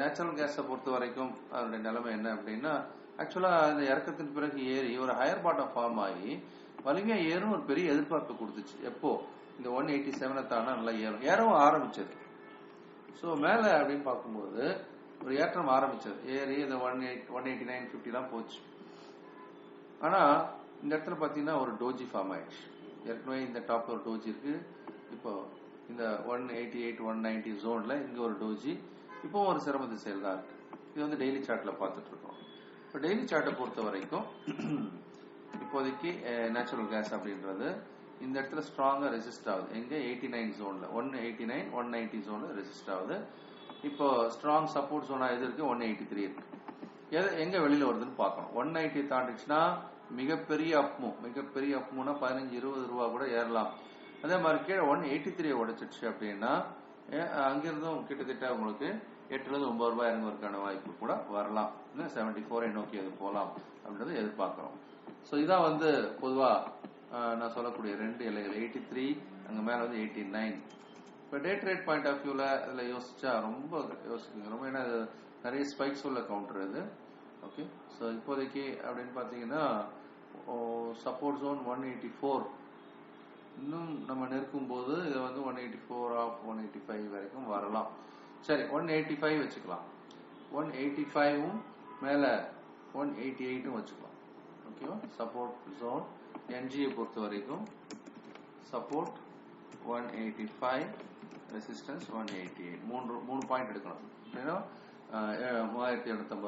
Natural கேஸை பொறுத்த வரைக்கும் அதனுடைய நிலைமை என்ன அப்படின்னா ஆக்சுவலாக அந்த இறக்கத்தின் பிறகு ஏறி ஒரு ஹையர் பாட்டம் ஃபார்ம் ஆகி வலிமையாக ஏறும் ஒரு பெரிய எதிர்பார்ப்பு கொடுத்துச்சு. எப்போ? இந்த ஒன் எயிட்டி செவனை தானே நல்லா ஏறும். ஏறவும் ஆரம்பிச்சது. ஸோ மேலே அப்படின்னு பார்க்கும்போது ஒரு ஏற்றம் ஆரம்பிச்சது. ஏறி இந்த one eight one eighty nine ஃபிஃப்டிலாம் போச்சு. ஆனால் இந்த இடத்துல பார்த்தீங்கன்னா ஒரு டோஜி ஃபார்ம் ஆயிடுச்சு. ஏற்கனவே இந்த டாப் ஒரு டோஜி இருக்கு. இப்போ இந்த one eighty eight one ninety ஜோனில் இங்கே ஒரு டோஜி இப்போ ஒரு சிரம செயல் தான் இருக்கு இது வந்து டெய்லி சார்ட்ல பார்த்துட்டு இருக்கோம் இப்போ டெய்லி சார்ட்டை பொறுத்த வரைக்கும் இப்போதைக்கு நேச்சுரல் கேஸ் அப்படின்றது இந்த இடத்துல ஸ்ட்ராங்கா ரெசிஸ்ட் ஆகுது. எங்க? எயிட்டி நைன் ஜோன்ல one eighty nine one ninety ஜோன்ல ரெசிஸ்ட் ஆகுது. இப்போ ஸ்ட்ராங் சப்போர்ட் ஜோனா எது இருக்கு? ஒன் எயிட்டி த்ரீ இருக்கு. எது எங்க வெளியில வருதுன்னு பார்க்கணும். ஒன் நைன்டி தாண்டிச்சுன்னா மிகப்பெரிய அப்மூ மிகப்பெரிய அப்மூனா பதினஞ்சு இருபது ரூபா கூட ஏறலாம். அதே மாதிரி கீழே ஒன் எயிட்டி த்ரீ உடைச்சிடுச்சு அப்படின்னா அங்கிருந்தும் கிட்டத்தட்ட உங்களுக்கு எட்டுலேருந்து ஒன்பது ரூபாய் இறங்குவதற்கான வாய்ப்பு கூட வரலாம். இன்னும் செவன்டி ஃபோரை நோக்கி அது போகலாம் அப்படின்றத எதிர்பார்க்குறோம். ஸோ இதான் வந்து பொதுவாக நான் சொல்லக்கூடிய ரெண்டு எல்லைகள் எயிட்டி த்ரீ அங்கே மேலே வந்து எயிட்டி நைன் இப்போ டே ட்ரேட் பாயிண்ட் ஆஃப் வியூவில் இதில் யோசிச்சா ரொம்ப யோசிக்குங்க ரொம்ப ஏன்னா நிறைய ஸ்பைக்ஸ் உள்ள கவுண்டர் இது. ஓகே ஸோ இப்போதைக்கு அப்படின்னு பார்த்தீங்கன்னா support zone one eighty four இன்னும் நம்ம நெருக்கும் போது இது வந்து one eighty four of one eighty five வரைக்கும் வரலாம். சரி ஒன் எயிட்டி ஃபைவ் வச்சுக்கலாம். ஒன் எயிட்டி ஃபைவும் மேலே ஒன் எயிட்டி எயிட்டும் வச்சுக்கலாம். ஓகேவா சப்போர்ட் ஜோன் என்ஜியை பொறுத்த வரைக்கும் support one eighty five resistance one eighty eight மூன்று மூணு பாயிண்ட் எடுக்கணும். அப்படின்னா மூவாயிரத்தி எழுநூத்தம்பது